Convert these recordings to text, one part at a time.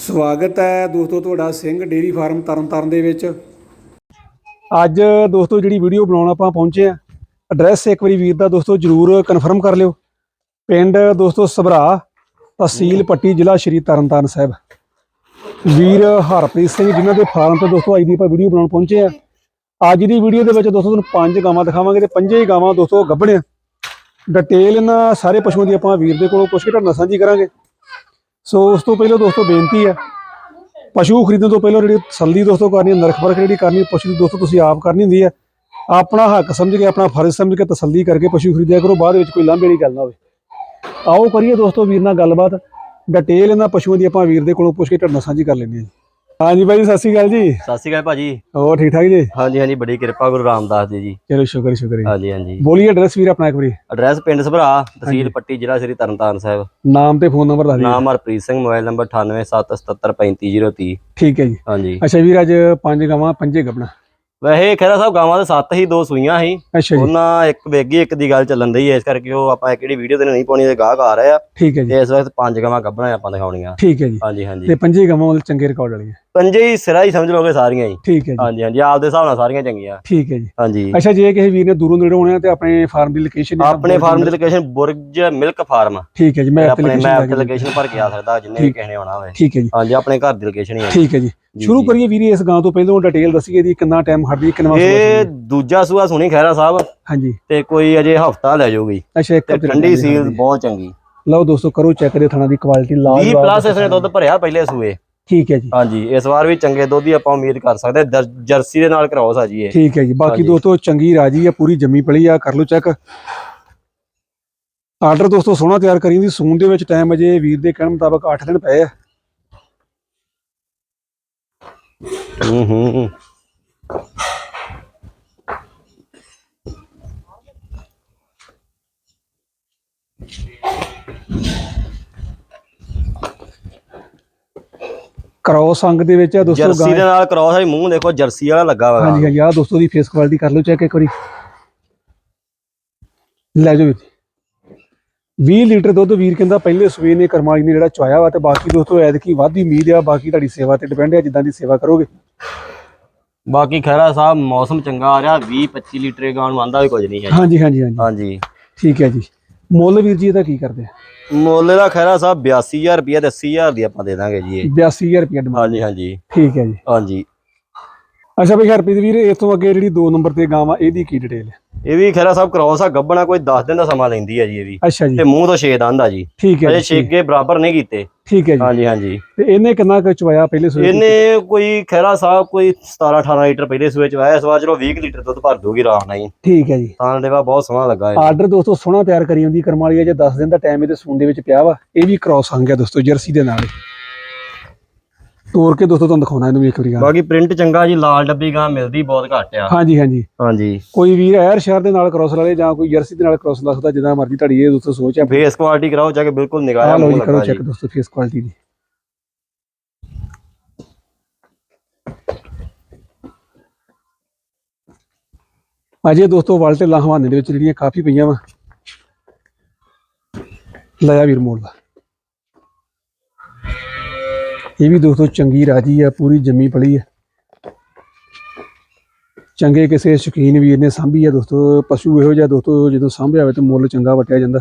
ਸਵਾਗਤ ਹੈ ਦੋਸਤੋ ਤੁਹਾਡਾ ਸਿੰਘ ਡੇਰੀ ਫਾਰਮ ਤਰਨਤਾਰਨ ਦੇ ਵਿੱਚ। ਅੱਜ ਦੋਸਤੋ ਜਿਹੜੀ ਵੀਡੀਓ ਬਣਾਉਣ ਆਪਾਂ ਪਹੁੰਚੇ ਆ ਐਡਰੈਸ ਇੱਕ ਵਾਰੀ ਵੀਰ ਦਾ ਦੋਸਤੋ ਜਰੂਰ ਕਨਫਰਮ ਕਰ ਲਿਓ। ਪਿੰਡ ਦੋਸਤੋ ਸਭਰਾ, ਤਹਿਸੀਲ ਪੱਟੀ ਜ਼ਿਲ੍ਹਾ ਸ਼੍ਰੀ ਤਰਨਤਾਰਨ ਸਾਹਿਬ। ਵੀਰ ਹਰਪ੍ਰੀਤ ਸਿੰਘ ਜਿਨ੍ਹਾਂ ਦੇ ਫਾਰਮ ਤੋਂ ਦੋਸਤੋ ਅੱਜ ਦੀ ਆਪਾਂ ਵੀਡੀਓ ਬਣਾਉਣ ਪਹੁੰਚੇ ਆ ਅੱਜ ਦੀ ਵੀਡੀਓ ਦੇ ਵਿੱਚ ਦੋਸਤੋ ਤੁਹਾਨੂੰ ਪੰਜ ਗਾਵਾਂ ਦਿਖਾਵਾਂਗੇ ਤੇ ਪੰਜੇ ਹੀ ਗਾਵਾਂ ਦੋਸਤੋ ਗੱਭਣ ਡਿਟੇਲ ਇਹਨਾਂ ਸਾਰੇ ਪਸ਼ੂਆਂ ਦੀ ਆਪਾਂ ਵੀਰ ਦੇ ਕੋਲੋਂ ਪੁੱਛ ਕੇ ਤੁਹਾਡੇ ਸਾਂਝੀ ਕਰਾਂਗੇ। ਸੋ ਉਸ ਤੋਂ ਪਹਿਲਾਂ ਦੋਸਤੋ ਬੇਨਤੀ ਹੈ, ਪਸ਼ੂ ਖਰੀਦਣ ਤੋਂ ਪਹਿਲਾਂ ਜਿਹੜੀ ਤਸੱਲੀ ਦੋਸਤੋ ਕਰਨੀ ਨਰਖ ਪਰਖ ਜਿਹੜੀ ਕਰਨੀ ਪਸ਼ੂ ਦੀ ਦੋਸਤੋ ਤੁਸੀਂ ਆਪ ਕਰਨੀ ਹੁੰਦੀ ਹੈ। ਆਪਣਾ ਹੱਕ ਸਮਝ ਕੇ, ਆਪਣਾ ਫਰਜ਼ ਸਮਝ ਕੇ ਤਸੱਲੀ ਕਰਕੇ ਪਸ਼ੂ ਖਰੀਦਿਆ ਕਰੋ, ਬਾਅਦ ਵਿੱਚ ਕੋਈ ਲਾਂਭੇ ਵਾਲੀ ਗੱਲ ਨਾ ਹੋਵੇ। ਆਓ ਕਰੀਏ ਦੋਸਤੋ ਵੀਰ ਨਾਲ ਗੱਲਬਾਤ, ਡਿਟੇਲ ਇਹਨਾਂ ਪਸ਼ੂਆਂ ਦੀ ਆਪਾਂ ਵੀਰ ਦੇ ਕੋਲੋਂ ਪੁੱਛ ਕੇ ਤੁਹਾਡੇ ਨਾਲ ਸਾਂਝੀ ਕਰ ਲੈਂਦੇ ਹਾਂ। ਜੀ ਹਾਂਜੀ ਜੀ, ਸਤਿ ਸ਼੍ਰੀ ਅਕਾਲ ਜੀ। ਸਤਿ ਸ਼੍ਰੀ ਅਕਾਲ ਭਾਜੀ। ਹੋਰ ਠੀਕ ਠਾਕ ਜੀ? ਹਾਂਜੀ ਹਾਂਜੀ ਬੜੀ ਕਿਰਪਾ ਗੁਰੂ ਰਾਮਦਾਸ ਦੀ। ਜੀ ਚਲੋ ਸ਼ੁਕਰ ਸ਼ੁਕਰ ਜੀ। ਹਾਂਜੀ ਹਾਂਜੀ। ਬੋਲੀਏ ਐਡਰੈਸ ਵੀਰ ਆਪਣਾ ਇੱਕ ਵਾਰੀ। ਐਡਰੈਸ ਪਿੰਡ ਸਭਰਾ ਤਹਿਸੀਲ ਪੱਟੀ ਜ਼ਿਲ੍ਹਾ ਸ੍ਰੀ ਤਰਨਤਾਰਨ ਸਾਹਿਬ। ਨਾਮ ਤੇ ਫੋਨ ਨੰਬਰ ਦੱਸ ਦਿਓ। ਨਾਮ ਹਰਪ੍ਰੀਤ ਸਿੰਘ ਮੋਬਾਈਲ ਨੰਬਰ 9877735030 ਠੀਕ ਹੈ ਜੀ। ਹਾਂਜੀ। ਅੱਛਾ ਵੀਰ ਅੱਜ ਪੰਜ ਗਾਵਾਂ ਪੰਜੇ ਗੱਬਣਾ। ਵੈਸੇ ਖੈਰਾ ਸਾਹਿਬ ਗਾਵਾਂ ਦੇ ਸੱਤ ਹੀ ਦੋ ਸੂਈਆਂ ਸੀ। ਉਹਨਾਂ ਇੱਕ ਵੇਗੀ ਇੱਕ ਦੀ ਗੱਲ ਚੱਲਣ ਦੀ ਹੈ ਇਸ ਕਰਕੇ ਉਹ ਆਪਾਂ ਕਿਹੜੀ ਵੀਡੀਓ ਤੇ ਨਹੀਂ ਪਾਉਣੀ ਤੇ ਗਾਹਕ ਆ ਰਹੇ ਠੀਕ ਹੈ ਜੀ। ਇਸ ਵਕਤ ਪੰਜ ਗਾਵਾਂ ਕੱਢਣਾ ਆਪਾਂ ਦਿਖਾਉਣੀਆਂ। ਠੀਕ ਹੈ ਜੀ। ਹਾਂਜੀ ਹਾਂਜੀ। ਤੇ ਪੰਜੇ ਗਾਵਾਂ ਉਹਦੇ ਚੰਗੇ ਰਿਕਾਰਡ ਵਾਲੀਆਂ। ਪੰਜੇ ਹੀ ਸਿਰਾ ਹੀ ਸਮਝ ਲਓਗੇ ਸਾਰੀਆਂ ਹੀ। ਠੀਕ ਹੈ ਜੀ। ਹਾਂਜੀ ਹਾਂਜੀ ਆਪਦੇ ਹਿਸਾਬ ਨਾਲ ਸਾਰੀਆਂ ਚੰਗੀਆਂ। ਠੀਕ ਹੈ ਜੀ। ਹਾਂਜੀ। ਅੱਛਾ ਜੇ ਕਿਸੇ ਵੀਰ ਨੇ ਦੂਰੋਂ ਨੇੜੇ ਹੋਣਾ ਤੇ ਆਪਣੇ ਫਾਰਮ ਦੀ ਲੋਕੇਸ਼ਨ ਆਪਣੇ ਫਾਰਮ ਦੀ ਲੋਕੇਸ਼ਨ ਬੁਰਜ ਮਿਲਕ ਫਾਰਮ ਠੀਕ ਹੈ ਜੀ ਮੈਂ ਆਪਣੇ ਮੈਪ ਤੇ ਲੋਕੇਸ਼ਨ ਭਰ ਕੇ ਆ ਸਕਦਾ ਜਿੰਨੇ ਵੀ ਕਿਸੇ ਨੇ ਆਉਣਾ ਹੋਵੇ। ਠੀਕ ਹੈ ਜੀ। ਹਾਂਜੀ ਆਪਣੇ ਘਰ ਦੀ ਲੋਕੇਸ਼ਨ ਹੀ ਹੈ। ਠੀਕ ਹੈ ਜੀ, ਸ਼ੁਰੂ। ਕਰੀਏ ਵੀਰੇ ਇਸ ਗਾਂ ਤੋਂ ਪਹਿਲਾਂ ਡਿਟੇਲ ਦੱਸੀਏ ਇਹਦੀ ਕਿੰਨਾ ਟਾਈਮ ਖੜਦੀ ਕਿੰਨਾ ਸੂਆ ਇਹ? ਦੂਜਾ ਸੂਆ ਸੁਣੀ ਖੈਰਾ ਸਾਹਿਬ। ਹਾਂਜੀ। ਤੇ ਕੋਈ ਅਜੇ ਹਫਤਾ ਲੈ ਜਾਊਗੀ। ਅੱਛਾ ਇੱਕ ਠੰਡੀ ਸੀਲ ਹੈ। ਬਹੁਤ ਚੰਗੀ। ਲਓ ਦੋਸਤੋ ਕਰੋ ਚੈੱਕ ਦੇ ਥਣਾ ਦੀ ਕੁਆਲਿਟੀ ਲਾਲ 20 ਪਲੱਸ ਇਸਨੇ ਦੁੱਧ ਭਰਿਆ ਪਹਿਲੇ ਸੂਏ। ਠੀਕ ਹੈ ਜੀ। ਹਾਂਜੀ ਇਸ ਵਾਰ ਵੀ ਚੰਗੇ ਦੁੱਧ ਦੀ ਆਪਾਂ ਉਮੀਦ ਕਰ ਸਕਦੇ ਹਾਂ। ਜਰਸੀ ਦੇ ਨਾਲ ਕਰਾਉਸ ਆ ਜੀ ਇਹ। ਠੀਕ ਹੈ ਜੀ। ਬਾਕੀ। ਦੋਸਤੋ ਚੰਗੀ ਰਾਜੀ ਆ ਪੂਰੀ ਜੰਮੀ ਪਲੀ ਆ ਕਰ ਲਓ ਚੈੱਕ ਆਰਡਰ ਦੋਸਤੋ ਸੋਹਣਾ ਤਿਆਰ ਕਰੀ ਦੀ। ਸੂਨ ਦੇ ਵਿੱਚ ਟਾਈਮ ਅਜੇ ਵੀਰ ਦੇ ਕਹਿਣ ਮੁਤਾਬਕ 8 ਦਿਨ ਪਏ ਆ। ਹੂੰ ਹੂੰ ਕ੍ਰੋਸ ਅੰਗ ਦੇ ਵਿੱਚ ਆ ਦੋਸਤੋ ਜਰਸੀ ਦੇ ਨਾਲ ਕਰਾਉਸ ਆ ਮੂੰਹ ਦੇਖੋ ਜਰਸੀ ਵਾਲਾ ਲੱਗਾ ਵਾ ਹਾਂਜੀ ਹਾਂਜੀ ਆ ਦੋਸਤੋ ਦੀ ਫੇਸ ਕੁਆਲਿਟੀ ਕਰ ਲਓ ਚੈੱਕ ਇੱਕ ਵਾਰੀ। ਲੈ ਜਾਓ ਵੀਰ ਜੀ। 20 ਲੀਟਰ ਦੁੱਧ ਵੀਰ ਕਹਿੰਦਾ ਪਹਿਲੇ ਸੂਏ ਨੇ ਕਰਮਾਲੀ ਨੇ ਜਿਹੜਾ ਚੁਆਇਆ ਵਾ ਤੇ ਬਾਕੀ ਦੋਸਤੋ ਐਤਕੀ ਵਾਧੀ ਉਮੀਦ ਆ ਬਾਕੀ ਤੁਹਾਡੀ ਸੇਵਾ ਤੇ ਡਿਪੈਂਡ ਆ ਜਿੱਦਾਂ ਦੀ ਸੇਵਾ ਕਰੋਗੇ। ਬਾਕੀ ਖੈਰਾ ਸਾਹਿਬ ਮੌਸਮ ਚੰਗਾ ਆ ਰਿਹਾ 20 25 ਲੀਟਰ ਗਾਣ ਆਂਦਾ ਵੀ ਕੁਝ ਨਹੀਂ ਹੈ। ਹਾਂਜੀ ਹਾਂਜੀ ਹਾਂਜੀ। ਹਾਂਜੀ। ਠੀਕ ਹੈ ਜੀ। ਮੁੱਲ ਵੀਰ ਜੀ ਇਹਦਾ ਕੀ ਕਰਦੇ ਆ? ਮੁੱਲ ਦਾ ਖੈਰਾ ਸਾਹਿਬ 82000 ਰੁਪਏ ਤੇ 80000 ਦੀ ਆਪਾਂ ਦੇ ਦਾਂਗੇ ਜੀ ਇਹ। 82000 ਰੁਪਏ ਹਾਂਜੀ ਹਾਂਜੀ। ਠੀਕ ਹੈ ਜੀ। ਹਾਂਜੀ। ਅੱਛਾ ਬਈ ਹਰਪ੍ਰੀਤ ਵੀਰ ਇਸ ਤੋਂ ਅੱਗੇ ਜਿਹੜੀ 2 ਨੰਬਰ ਤੇ ਗਾਂ ਇਹਦੀ ਕੀ ਡਿਟੇਲ ਹੈ ਇਹ ਵੀ ਖੈਰਾ ਸਾਹਿਬ ਕ੍ਰੋਸ ਆ ਗੱਬਣਾ ਕੋਈ 10 ਦਿਨ ਦਾ ਸਮਾਂ ਲੈਂਦੀ ਹੈ ਜੀ ਇਹ ਵੀ ਅੱਛਾ ਜੀ। ਤੇ ਮੂੰਹ ਤੋਂ ਛੇ ਦੰਦ ਆ ਜੀ। ਠੀਕ ਹੈ ਅਜੇ ਜੀ ਛੇਗੇ ਬਰਾਬਰ ਨਹੀਂ ਕੀਤੇ। ਠੀਕ ਹੈ ਜੀ। ਹਾਂਜੀ ਹਾਂਜੀ। ਤੇ ਇਹਨੇ ਕਿੰਨਾ ਕੁ ਚੁਆਇਆ ਪਹਿਲੇ ਸੂਏ ਇਹਨੇ ਕੋਈ ਖੈਰਾ ਸਾਹਿਬ ਕੋਈ 17 18 ਲੀਟਰ ਪਹਿਲੇ ਸੂਏ ਚ ਵਾਇਆ ਇਸ ਵਾਰ ਚਲੋ 20 ਲੀਟਰ ਦੁੱਧ ਭਰ ਦੂਗੀ ਆਰਾਮ ਨਾਲ ਜੀ ਠੀਕ ਹੈ ਜੀ। ਤਾਂ ਦੇਵਾ ਬਹੁਤ ਸੋਹਣਾ ਲੱਗਾ ਇਹ। ਆਰਡਰ ਦੋਸਤੋ ਸੋਹਣਾ ਤਿਆਰ ਕਰੀ ਹੁੰਦੀ ਕਰਮ ਵਾਲੀ ਹੈ ਜੇ 10 ਦਿਨ ਦਾ ਟਾਈਮ ਇਹਦੇ ਸੂਣ ਦੇ ਵਿੱਚ ਪਿਆ ਵਾ ਇਹ ਵੀ ਕ੍ਰਾਸ ਆ ਗਿਆ ਦੋਸਤੋ ਜਰਸੀ ਦੇ ਨਾਲ ਤੋੜ ਕੇ ਦੋਸਤੋ ਤੁਹਾਨੂੰ ਦਿਖਾਉਣਾ ਇਹਨੂੰ ਵੀ ਇੱਕ ਵਾਰੀ ਗਾਂ। ਬਾਕੀ ਪ੍ਰਿੰਟ ਚੰਗਾ ਜੀ ਲਾਲ ਡੱਬੀ ਗਾਂ ਮਿਲਦੀ ਬਹੁਤ ਘੱਟ ਆ। ਹਾਂਜੀ ਹਾਂਜੀ। ਹਾਂਜੀ। ਕੋਈ ਵੀਰ ਐਰ ਸ਼ਹਿਰ ਦੇ ਨਾਲ ਕ੍ਰਾਸ ਲਾ ਲੇ ਜਾਂ ਕੋਈ ਜਰਸੀ ਦੇ ਨਾਲ ਕ੍ਰਾਸ ਲਾ ਸਕਦਾ ਜਿੱਦਾਂ ਮਰਜ਼ੀ ਤੁਹਾਡੀ ਇਹ ਦੋਸਤੋ ਸੋਚ ਹੈ ਫੇਸ ਕੁਆਲਿਟੀ ਕਰਾਓ ਜਾ ਕੇ ਬਿਲਕੁਲ ਆ ਨਿਗਾਹ ਲਓ ਮੂੰਹ ਜੀ ਕਰੋ ਚੈੱਕ ਦੋਸਤੋ ਫੇਸ ਕੁਆਲਿਟੀ ਦੀ। ਅਜੇ ਦੋਸਤੋ ਵਾਲਟੇ ਲਾਹਵਾਨੇ ਦੇ ਵਿੱਚ ਜਿਹੜੀਆਂ ਕਾਫੀ ਪਈਆਂ ਵਾ। ਲਿਆ ਵੀਰ ਮੋੜ ਦਾ ਇਹ ਵੀ ਦੋਸਤੋ ਚੰਗੀ ਰਾਜੀ ਆ ਪੂਰੀ ਜੰਮੀ ਪਲੀ ਆ। ਚੰਗੇ ਕਿਸੇ ਸ਼ੌਕੀਨ ਵੀਰ ਨੇ ਸਾਂਭੀ ਆ ਦੋਸਤੋ ਪਸ਼ੂ ਇਹੋ ਜਿਹਾ ਦੋਸਤੋ ਜਦੋਂ ਸਾਂਭਿਆ ਹੋਵੇ ਤੇ ਮੁੱਲ ਚੰਗਾ ਵਟਿਆ ਜਾਂਦਾ।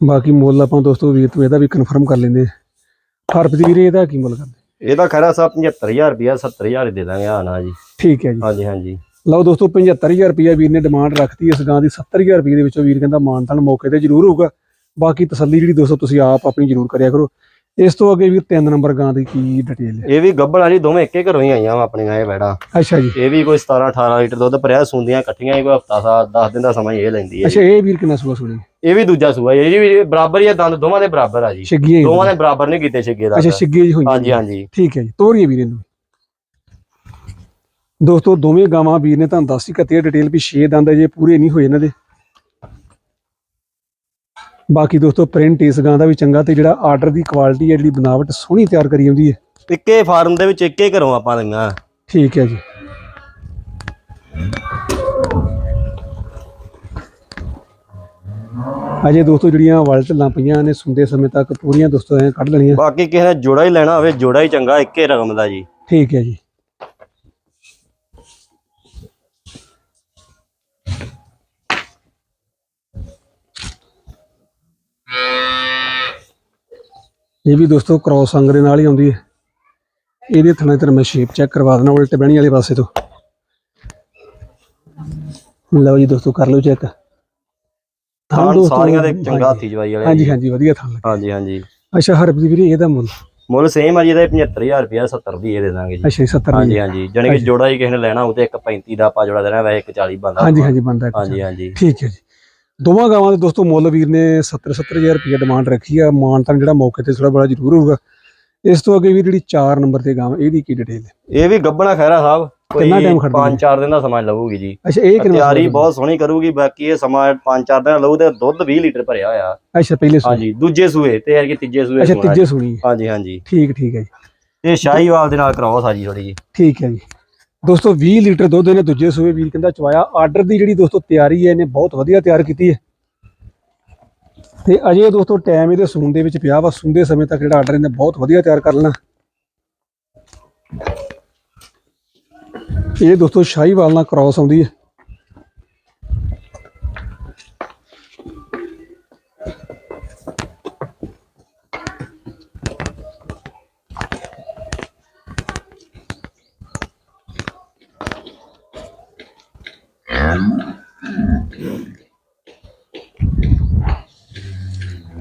ਬਾਕੀ ਮੁੱਲ ਆਪਾਂ ਦੋਸਤੋ ਵੀਰ ਤੋਂ ਇਹਦਾ ਵੀ ਕਨਫਰਮ ਕਰ ਲੈਂਦੇ ਹਾਂ ਹਰਪ੍ਰੀਤ ਵੀਰੇ ਇਹਦਾ ਕੀ ਮੁੱਲ ਕਰਦੇ? ਇਹਦਾ ਖੈਰਾ ਸਾਹਿਬ 75000 ਰੁਪਿਆ 70000 ਦੇ ਦਾਂਗੇ ਆ ਨਾ ਜੀ। ਠੀਕ ਹੈ ਜੀ। ਹਾਂਜੀ ਹਾਂਜੀ। ਲਓ ਦੋਸਤੋ 75000 ਰੁਪਏ ਵੀਰ ਨੇ ਡਿਮਾਂਡ ਰੱਖਤੀ ਇਸ ਗਾਂ ਦੀ 70000 ਰੁਪਏ ਦੇ ਵਿੱਚੋਂ ਵੀਰ ਕਹਿੰਦਾ ਮਾਨਤਾਨ ਮੌਕੇ ਤੇ ਜ਼ਰੂਰ ਹੋਊਗਾ। ਬਾਕੀ ਤਸੱਲੀ ਜਿਹੜੀ ਦੋਸਤੋ ਤੁਸੀਂ ਆਪ ਆਪਣੀ ਜ਼ਰੂਰ ਕਰਿਆ ਕਰੋ। ਇਸ ਤੋਂ ਅੱਗੇ ਵੀਰ 3 ਨੰਬਰ ਗਾਂ ਦੀ ਕੀ ਡਿਟੇਲ ਹੈ? ਇਹ ਵੀ ਗੱਬੜ ਵਾਲੀ ਦੋਵੇਂ ਇੱਕੇ ਘਰੋਂ ਹੀ ਆਈਆਂ ਵਾ ਆਪਣੀਆਂ ਇਹ ਵੈੜਾਂ। ਅੱਛਾ ਜੀ। ਇਹ ਵੀ ਕੋਈ 17 18 ਲੀਟਰ ਦੁੱਧ ਭਰਿਆ ਸੁੰਦੀਆਂ ਇਕੱਠੀਆਂ ਹੀ ਕੋਈ ਹਫਤਾ ਸਾ 10 ਦਿਨ ਦਾ ਸਮਾਂ ਹੀ ਇਹ ਲੈਂਦੀ ਹੈ ਅੱਛਾ ਇਹ ਵੀਰ ਕਿੰਨਾ ਸੂਆ ਸੁਣੀ ਇਹ ਵੀ ਦੂਜਾ ਸੂਆ ਇਹ ਜੀ ਵੀ ਬਰਾਬਰ ਹੀ ਆ ਦੰਦ ਦੋਵਾਂ ਦੇ ਬਰਾਬਰ ਆ ਜੀ। ਦੋਵਾਂ ਨੇ। ਬਰਾਬਰ ਨਹੀਂ ਕੀਤੇ ਛਿੱਗੇ ਦਾ ਅੱਛਾ ਛਿੱਗੇ ਜੀ ਹੋਈਆਂ ਹਾਂਜੀ ਹਾਂਜੀ। ਠੀਕ ਹੈ ਜੀ ਤੋਰੀਏ ਵੀਰ ਇਹਨੂੰ। ਦੋਸਤੋ ਦੋਵੇਂ ਗਾਵਾਂ ਵੀਰ ਨੇ ਤੁਹਾਨੂੰ ਦੱਸੀ ਕੱਤੀ ਡਿਟੇਲ ਵੀ 6 ਦੰਦ ਜੇ ਪੂਰੇ ਨਹੀਂ ਹੋਏ ਇਹਨਾਂ ਦੇ। ਬਾਕੀ ਦੋਸਤੋ ਪ੍ਰਿੰਟ ਇਸ ਗਾਂ ਦਾ ਵੀ ਚੰਗਾ ਤੇ ਜਿਹੜਾ ਆਰਡਰ ਦੀ ਕੁਆਲਿਟੀ ਹੈ ਜਿਹੜੀ ਬਨਾਵਟ ਸੋਹਣੀ ਤਿਆਰ ਕਰੀ ਹੁੰਦੀ ਹੈ। ਇੱਕੇ ਫਾਰਮ ਦੇ ਵਿੱਚ ਇੱਕੇ ਘਰੋਂ ਆਪਾਂ ਲਈਆਂ। ਠੀਕ ਹੈ ਜੀ। ਅਜੇ ਦੋਸਤੋ ਜਿਹੜੀਆਂ ਵਲਟ ਲੰਪੀਆਂ ਨੇ ਸੁੰਦੇ ਸਮੇਂ ਤੱਕ ਪੂਰੀਆਂ ਦੋਸਤੋ ਐ ਕੱਢ ਲੈਣੀਆਂ। ਬਾਕੀ ਕਿਸੇ ਨੇ ਜੋੜਾ ਹੀ ਲੈਣਾ ਹੋਵੇ ਜੋੜਾ ਹੀ ਚੰਗਾ ਇੱਕੇ ਰਕਮ ਦਾ ਜੀ। ਠੀਕ ਹੈ ਜੀ। ਇਹ ਵੀ ਦੋਸਤੋ ਕ੍ਰੋਸ ਅੰਗ ਦੇ ਨਾਲ ਹੀ ਆਉਂਦੀ ਹੈ। ਇਹਦੇ ਥਣੇ ਤੇ ਮੈਂ ਸ਼ੇਪ ਚੈੱਕ ਕਰਵਾ ਦੇਣਾ ਉਲਟ ਬਹਿਣੀ ਵਾਲੇ ਪਾਸੇ ਤੋਂ। ਲਓ ਜੀ ਦੋਸਤੋ ਕਰ ਲਓ ਚੈੱਕ ਥਾਣ ਸਾਰੀਆਂ ਦੇ ਚੰਗਾ ਹੱਥੀ ਜਵਾਈ ਵਾਲੇ ਹਾਂਜੀ ਹਾਂਜੀ ਵਧੀਆ ਥਾਂ ਲੱਗਾ। ਹਾਂਜੀ ਹਾਂਜੀ। ਅੱਛਾ ਹਰਪ੍ਰੀਤ ਵੀਰੇ ਇਹਦਾ ਮੁੱਲ? ਮੁੱਲ ਸੇਮ ਆ ਜੀ ਇਹਦਾ 75000 ਰੁਪਿਆ 70 ਦੀ ਇਹ ਦੇ ਦਾਂਗੇ ਜੀ। ਅੱਛਾ ਜੀ, 70 ਹਾਂਜੀ ਹਾਂਜੀ। ਜਾਣੀ ਕਿ ਜੋੜਾ ਹੀ ਕਿਸੇ ਨੇ ਲੈਣਾ ਹੋਊ ਤੇ ਇੱਕ 35 ਦਾ ਆਪਾਂ ਜੋੜਾ ਦੇਣਾ ਵੈਸੇ ਇੱਕ 40 ਬੰਦਾ ਹਾਂਜੀ ਹਾਂਜੀ ਬੰਦਾ ਹਾਂਜੀ ਹਾਂਜੀ। ਠੀਕ ਹੈ ਜੀ। ਦੋਵਾਂ ਗਾਵਾਂ ਦੇ ਦੋਸਤੋ ਮੁੱਲ ਵੀਰ ਨੇ 70 70000 ਰੁਪਏ ਡਿਮਾਂਡ ਰੱਖੀ ਆ। ਮਾਨਤਨ ਜਿਹੜਾ ਮੌਕੇ ਤੇ ਥੋੜਾ ਬੜਾ ਜ਼ਰੂਰ ਹੋਊਗਾ। ਇਸ ਤੋਂ ਅੱਗੇ ਵੀ ਜਿਹੜੀ 4 ਨੰਬਰ ਤੇ ਗਾਂ ਇਹਦੀ ਕੀ ਡਿਟੇਲ ਹੈ? ਇਹ ਵੀ ਗੱਬਣਾ ਖੈਰਾ ਸਾਹਿਬ। ਕਿੰਨਾ time ਖੜਦੀ 5-4 ਦਿਨ ਦਾ ਸਮਾਂ ਲਊਗੀ ਜੀ। ਅੱਛਾ ਇਹ ਕਿੰਨਾ ਤਿਆਰੀ ਬਹੁਤ ਸੋਹਣੀ ਕਰੂਗੀ ਬਾਕੀ ਇਹ ਸਮਾਂ 5-4 ਦਿਨ ਲਊ ਤੇ ਦੁੱਧ 20 ਲੀਟਰ ਭਰਿਆ ਹੋਇਆ। ਅੱਛਾ ਪਹਿਲੇ ਸੂਈ ਹਾਂਜੀ ਦੂਜੇ ਸੂਏ ਤੇ ਯਾਰ ਕਿ ਤੀਜੇ ਸੂਏ ਅੱਛਾ ਤੀਜੇ ਸੁਣੀ ਹਾਂਜੀ ਹਾਂਜੀ। ਠੀਕ ਠੀਕ ਹੈ ਜੀ। ਤੇ ਸ਼ਾਹੀਵਾਲ ਦੇ ਨਾਲ ਕਰਾਓ ਸਾਜੀ ਥੋੜੀ ਜੀ ਠੀਕ ਹੈ ਜੀ। ਦੋਸਤੋ 20 ਲੀਟਰ ਦੁੱਧ ਇਹਨੇ ਦੂਜੇ ਸੂਏ ਵੀਰ ਕਹਿੰਦਾ ਚਵਾਇਆ। ਆਰਡਰ ਦੀ ਜਿਹੜੀ ਦੋਸਤੋ ਤਿਆਰੀ ਹੈ, ਇਹਨੇ ਬਹੁਤ ਵਧੀਆ ਤਿਆਰ ਕੀਤੀ ਹੈ। ਤੇ ਅਜੇ ਦੋਸਤੋ ਟਾਈਮ ਇਹਦੇ ਸੂਣ ਦੇ ਵਿੱਚ ਪਿਆ ਵਾ। ਸੁੰਦੇ ਸਮੇਂ ਤੱਕ ਜਿਹੜਾ ਆਰਡਰ ਇਹਨੇ ਬਹੁਤ ਵਧੀਆ ਤਿਆਰ ਕਰ ਲੈਣਾ। ਇਹ ਦੋਸਤੋ, ਸ਼ਾਹੀਵਾਲ ਨਾਲ ਕ੍ਰਾਸ ਆਉਂਦੀ ਹੈ।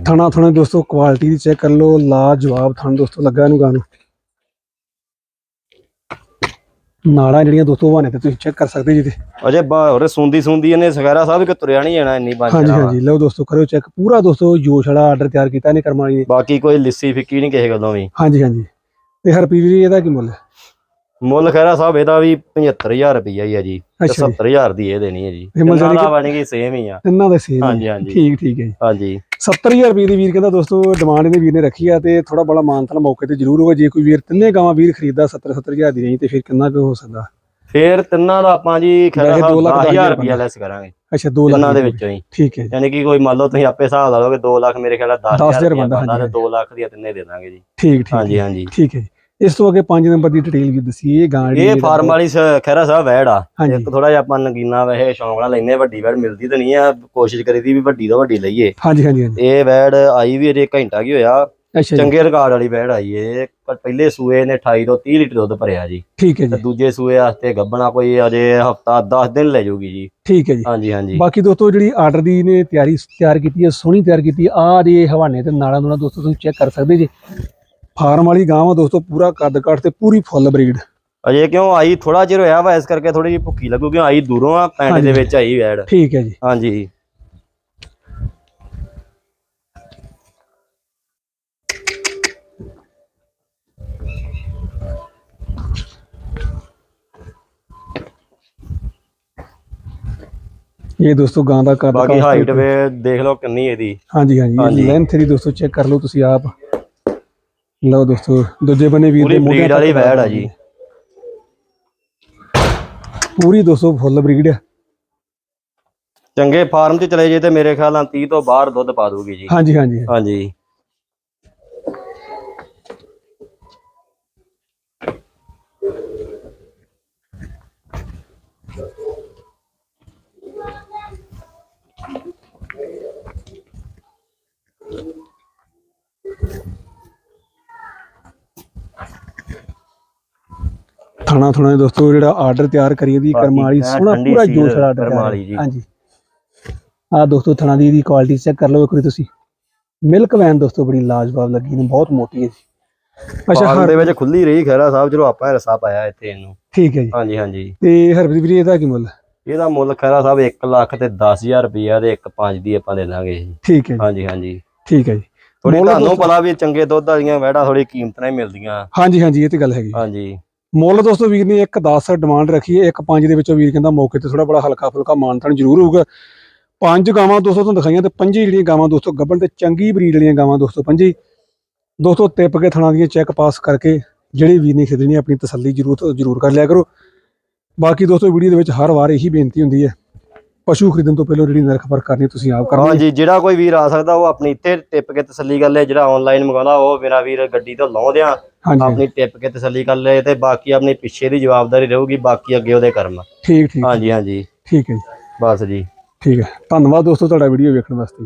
ਥਣਾ ਥਣਾ ਦੋਸਤੋ ਕੁਆਲਿਟੀ ਦੀ ਚੈੱਕ ਕਰ ਲਓ ਲਾ ਜਵਾਬ ਥਣ ਦੋਸਤੋ ਲੱਗਾ ਇਹਨੂੰ ਗਾਂ ਨੂੰ ਨਾੜਾਂ ਜਿਹੜੀਆਂ ਦੋਸਤੋ ਬਹਾਨੇ ਤੇ ਤੁਸੀਂ ਚੈੱਕ ਕਰ ਸਕਦੇ ਜੀ ਤੇ। ਅਜੇ ਬਾਹਰ ਸੁੰਦੀ ਸੁੰਦੀ ਇਹਨੇ ਸਗੈਰਾ ਸਾਹਿਬ ਕਿ ਤੁਰਿਆ ਨਹੀਂ ਜਾਣਾ ਇੰਨੀ ਬੰਦ ਹਾਂਜੀ ਹਾਂਜੀ ਲਓ ਦੋਸਤੋ ਕਰੋ ਚੈੱਕ ਪੂਰਾ ਦੋਸਤੋ ਜੋਸ਼ ਵਾਲਾ ਆਰਡਰ ਤਿਆਰ ਕੀਤਾ ਇਹਨੇ ਨੇ। ਬਾਕੀ ਕੋਈ ਲਿੱਸੀ ਫਿੱਕੀ ਨਹੀਂ ਕਿਸੇ ਗੱਲੋਂ ਵੀ। ਹਾਂਜੀ ਹਾਂਜੀ। ਤੇ ਹਰਪ੍ਰੀਤ ਜੀ ਇਹਦਾ ਕੀ ਮੁੱਲ? ਹੈ ਮੁੱਲ ਖੈਰਾ ਸਾਹਿਬ ਇਹਦਾ ਵੀ 75000 ਰੁਪਈਆ ਹੀ ਆ ਜੀ ਤੇ ਅੱਛਾ ਜੀ। 70000 ਦੀ ਇਹ ਦੇਣੀ ਹੈ ਜੀ। ਇਹ ਮੁੱਲ ਤਿੰਨਾਂ ਜਾਣੀ ਦਾ ਬਣ ਗਈ ਸੇਮ ਹੀ ਆ। ਤਿੰਨਾਂ ਦੇ ਸੇਮ ਹਾਂਜੀ ਹਾਂਜੀ। ਠੀਕ ਠੀਕ ਹੈ ਜੀ। ਹਾਂਜੀ। 70000 ਰੁਪਏ ਦੀ ਵੀਰ ਕਹਿੰਦਾ ਦੋਸਤੋ ਡਿਮਾਂਡ ਇਹਨੇ ਵੀਰ ਨੇ ਰੱਖੀ ਆ ਤੇ ਥੋੜਾ ਬੜਾ ਮਾਨਤਨ ਮੌਕੇ ਤੇ ਜ਼ਰੂਰ ਹੋਗਾ ਜੇ ਕੋਈ ਵੀਰ ਤਿੰਨੇ ਗਾਵਾਂ ਵੀਰ ਖਰੀਦਦਾ 70 70000 ਦੀ ਨਹੀਂ ਤੇ ਫਿਰ ਕਿੰਨਾ ਕੁ ਹੋ ਸਕਦਾ? ਫੇਰ ਤਿੰਨਾਂ ਦਾ ਆਪਾਂ ਜੀ ਖੈਰਾ ਵੈਸੇ ਦੋ ਸਾਹਿਬ ਲੱਖ ਦਸ 10000 ਹਜ਼ਾਰ ਰੁਪਈਆ ਲੈਸ ਕਰਾਂਗੇ। ਅੱਛਾ 2 ਲੱਖ ਦੇ ਵਿੱਚੋਂ ਹੀ। ਠੀਕ ਹੈ ਯਾਨੀ ਕਿ ਕੋਈ ਮੰਨ ਲਓ ਤੁਸੀਂ ਆਪੇ ਹਿਸਾਬ ਲਾ ਲਓਗੇ 2 ਲੱਖ ਮੇਰੇ ਖਿਆਲ ਨਾਲ 10,000 10000 ਰੁਪਈਆ ਬਣਦਾ, ਬਣਦਾ ਹਾਂਜੀ। ਤੇ 2 ਲੱਖ ਦੀਆਂ ਤਿੰਨੇ ਦੇ ਦਾਂਗੇ ਜੀ। ਠੀਕ ਠੀਕ ਹਾਂਜੀ ਹਾਂਜੀ। ਠੀਕ ਹੈ ਇਸ ਤੋਂ ਅੱਗੇ 5 ਨੰਬਰ ਦੀ ਡਿਟੇਲ ਵੀ ਦੱਸੀ ਇਹ ਗਾਂ ਇਹ ਫਾਰਮ ਵਾਲੀ ਸ- ਖਹਿਰਾ ਸਾਹਿਬ ਵੈੜ ਆ। ਹਾਂਜੀ। ਇੱਕ ਥੋੜਾ ਜਿਹਾ ਆਪਾਂ ਨਗੀਨਾ ਵੈਸੇ ਸ਼ੌਂਕ ਨਾਲ ਲੈਨੇ ਵੱਡੀ ਵੈੜ ਮਿਲਦੀ ਤਾਂ ਨਹੀਂ ਆ ਕੋਸ਼ਿਸ਼ ਕਰੀਦੀ ਵੀ ਵੱਡੀ ਤੋਂ ਵੱਡੀ ਲਈਏ। ਹਾਂਜੀ ਹਾਂਜੀ ਹਾਂਜੀ। ਇਹ ਵੈੜ ਆਈ ਵੀ ਅਜੇ ਘੰਟਾ ਕੀ ਹੋਇਆ ਅੱਛਾ ਜੀ। ਚੰਗੇ ਰਿਕਾਰਡ ਵਾਲੀ ਵੈੜ ਆਈ ਇਹ ਪਰ ਪਹਿਲੇ ਸੂਏ ਨੇ 28 ਤੋਂ 30 ਲੀਟਰ ਦੁੱਧ ਭਰਿਆ ਜੀ। ਠੀਕ ਹੈ ਤੇ ਜੀ। ਦੂਜੇ ਸੂਏ ਵਾਸਤੇ ਗੱਬਣਾ ਕੋਈ ਅਜੇ ਹਫਤਾ 10 ਦਿਨ ਲੈ ਜਾਊਗੀ ਜੀ। ਠੀਕ ਹੈ ਜੀ। ਹਾਂਜੀ ਹਾਂਜੀ। ਬਾਕੀ ਦੋਸਤੋ ਜਿਹੜੀ ਆਰਡਰ ਦੀ ਨੇ ਤਿਆਰੀ ਤਿਆਰ ਕੀਤੀ ਹੈ ਸੋਹਣੀ ਤਿਆਰ ਕੀਤੀ ਆ ਦੇ ਹਵਾਨੇ ਤੇ ਨਾਲਾਂ ਨੂਲਾਂ ਦੋਸਤੋ ਤੁਸੀਂ ਚੈੱਕ ਕਰ ਸਕਦੇ ਜੀ। ਫਾਰਮ ਵਾਲੀ ਗਾਂ ਵਾ ਦੋਸਤੋ ਪੂਰਾ ਕੱਦ ਕਾਠ ਤੇ ਪੂਰੀ ਫੁੱਲ ਬਰੀਡ। ਅਜੇ ਕਿਉਂ ਆਈ? ਥੋੜਾ ਚਿਰ ਹੋਇਆ ਵਾ ਇਸ ਕਰਕੇ ਥੋੜੀ ਜਿਹੀ ਭੁੱਖੀ ਲੱਗੂ ਕਿਉਂ ਆਈ ਦੂਰੋਂ ਆ ਪਿੰਡ ਦੇ। ਵਿੱਚ ਆਈ ਵੈੜ। ਠੀਕ ਹੈ ਜੀ। ਹਾਂਜੀ। ਇਹ ਦੋਸਤੋ ਗਾਂ ਦਾ ਕੱਦ ਬਾਕੀ ਹਾਈਟ ਵੇ ਦੇਖ ਲਓ ਕਿੰਨੀ ਇਹਦੀ। ਹਾਂਜੀ ਹਾਂਜੀ। ਲੈਂਥ ਦੀ ਦੋਸਤੋ ਚੈੱਕ ਕਰ ਲਓ ਤੁਸੀਂ ਆਪ। ਲਓ ਦੋਸਤੋ ਦੂਜੇ ਬੰਨੇ ਵੀਰ ਪੂਰੀ ਦੇ ਮੋਢਿਆਂ ਬਰੀਡ ਵਾਲੀ ਵੈੜ ਆ ਜੀ। ਪੂਰੀ ਦੋਸਤੋ ਫੁੱਲ ਬਰੀਡ ਹੈ ਚੰਗੇ ਫਾਰਮ 'ਚ ਚਲੇ ਜੇ ਤੇ ਮੇਰੇ ਖਿਆਲ ਨਾਲ 30 ਤੋਂ ਬਾਹਰ ਦੁੱਧ ਪਾ ਦੂਗੀ ਜੀ। ਹਾਂਜੀ ਹਾਂਜੀ। ਹਾਂਜੀ। ਥਾਣਾ ਥਾਣਾ ਦੋਸਤੋ ਜਿਹੜਾ ਆਰਡਰ ਤਿਆਰ ਕਰੀਏ ਦੀ ਬਾਕੀ ਕਰਮ ਵਾਲੀ ਐਨ ਸੋਹਣਾ ਪੂਰਾ ਜੋਸ਼ ਵਾਲਾ ਆਰਡਰ ਕਰਮ ਵਾਲੀ ਜੀ। ਹਾਂਜੀ। ਆ ਦੋਸਤੋ ਥਾਣਾ ਦੀ ਦੀ ਕੁਆਲਿਟੀ ਚੈੱਕ ਕਰ ਲਓ ਇੱਕ ਵਾਰੀ ਤੁਸੀਂ। ਮਿਲਕ ਵੈਨ ਦੋਸਤੋ ਬੜੀ ਲਾਜਵਾਬ ਲੱਗੀ ਨੇ ਬਹੁਤ ਮੋਟੀ ਹੈ ਜੀ। ਅੱਛਾ ਹਰ ਦੇ ਵਿੱਚ ਖੁੱਲੀ ਰਹੀ ਖੈਰਾ ਸਾਹਿਬ ਚਲੋ ਆਪਾਂ ਰਸਾ ਪਾਇਆ ਇੱਥੇ ਇਹਨੂੰ। ਠੀਕ ਹੈ ਜੀ। ਹਾਂਜੀ ਹਾਂਜੀ। ਤੇ ਹਰਪ੍ਰੀਤ ਵੀਰੇ ਇਹਦਾ ਕੀ ਮੁੱਲ? ਇਹਦਾ ਮੁੱਲ ਖੈਰਾ ਸਾਹਿਬ 1 ਲੱਖ ਤੇ 10000 ਰੁਪਈਆ ਤੇ 1 5 ਦੀ ਆਪਾਂ ਦੇ ਦਾਂਗੇ ਜੀ। ਠੀਕ ਹੈ ਹਾਂਜੀ ਹਾਂਜੀ। ਠੀਕ ਹੈ ਜੀ। ਥੋੜੀ ਤੁਹਾਨੂੰ ਪਤਾ ਵੀ ਚੰਗੇ ਦੁੱਧ ਵਾਲੀਆਂ ਵੈੜਾਂ ਥੋੜੀ ਕੀਮਤ ਹੀ ਮਿਲਦੀਆਂ। ਹਾਂਜੀ ਹਾਂਜੀ ਇਹ ਤੇ ਗੱਲ ਹੈਗੀ। ਹਾਂਜੀ। ਮੁੱਲ ਦੋਸਤੋ ਵੀਰ ਨੇ ਇੱਕ 10 ਡਿਮਾਂਡ ਰੱਖੀ ਹੈ, ਇੱਕ 5 ਦੇ ਵਿੱਚੋਂ ਵੀਰ ਕਹਿੰਦਾ ਮੌਕੇ ਤੇ ਥੋੜਾ ਬੜਾ ਹਲਕਾ ਫੁਲਕਾ ਮਾਨਤਾਨ ਜ਼ਰੂਰ ਹੋਊਗਾ। ਪੰਜ ਗਾਵਾਂ ਦੋਸਤੋ ਤੁਹਾਨੂੰ ਦਿਖਾਈਆਂ ਤੇ ਪੰਜੀ ਜਿਹੜੀਆਂ ਗਾਵਾਂ ਦੋਸਤੋ ਗੱਬਣ ਤੇ ਚੰਗੀ ਬਰੀਡ ਵਾਲੀਆਂ ਗਾਵਾਂ ਦੋਸਤੋ ਪੰਜੀ। ਦੋਸਤੋ ਟਿਪ ਕੇ ਥਣਾ ਦੀਆਂ ਚੈੱਕ ਪਾਸ ਕਰਕੇ ਜਿਹੜੇ ਵੀਰ ਨੇ ਖਰੀਦਣੀ ਆਪਣੀ ਤਸੱਲੀ ਜ਼ਰੂਰ ਜ਼ਰੂਰ ਕਰ ਲਿਆ ਕਰੋ। ਬਾਕੀ ਦੋਸਤੋ ਵੀਡੀਓ ਦੇ ਵਿੱਚ ਹਰ ਵਾਰ ਇਹੀ ਬੇਨਤੀ ਹੁੰਦੀ ਹੈ। ਪਸ਼ੂ ਖਰੀਦਣ ਤੋਂ ਪਹਿਲਾਂ ਜਿਹੜੀ ਨਰਖ ਪਰਖ ਕਰਨੀ ਤੁਸੀਂ ਆਪ ਕਰਨੀ ਹੈ। ਹਾਂਜੀ ਜਿਹੜਾ ਕੋਈ ਵੀਰ ਆ ਸਕਦਾ ਉਹ ਆਪਣੀ ਇੱਥੇ ਟਿੱਪ ਕੇ ਤਸੱਲੀ ਕਰ ਲੈ ਜਿਹੜਾ ਆਨਲਾਈਨ ਮੰਗਾਉਂਦਾ ਉਹ ਮੇਰਾ ਵੀਰ ਗੱਡੀ ਤੋਂ ਲਾਉਂਦੇ ਆ। ਆਪਣੀ ਟਿੱਪ ਕੇ ਤਸੱਲੀ ਕਰ ਲੈ ਤੇ ਬਾਕੀ ਆਪਣੀ ਪਿੱਛੇ ਦੀ ਜਵਾਬਦਾਰੀ ਰਹੂਗੀ ਬਾਕੀ ਅੱਗੇ ਉਹਦੇ ਕਰਮ ਠੀਕ ਠੀਕ। ਹਾਂਜੀ ਹਾਂਜੀ। ਠੀਕ ਹੈ ਜੀ। ਬਸ ਜੀ। ਠੀਕ ਹੈ। ਧੰਨਵਾਦ ਦੋਸਤੋ ਤੁਹਾਡਾ ਵੀਡੀਓ ਵੇਖਣ ਵਾਸਤੇ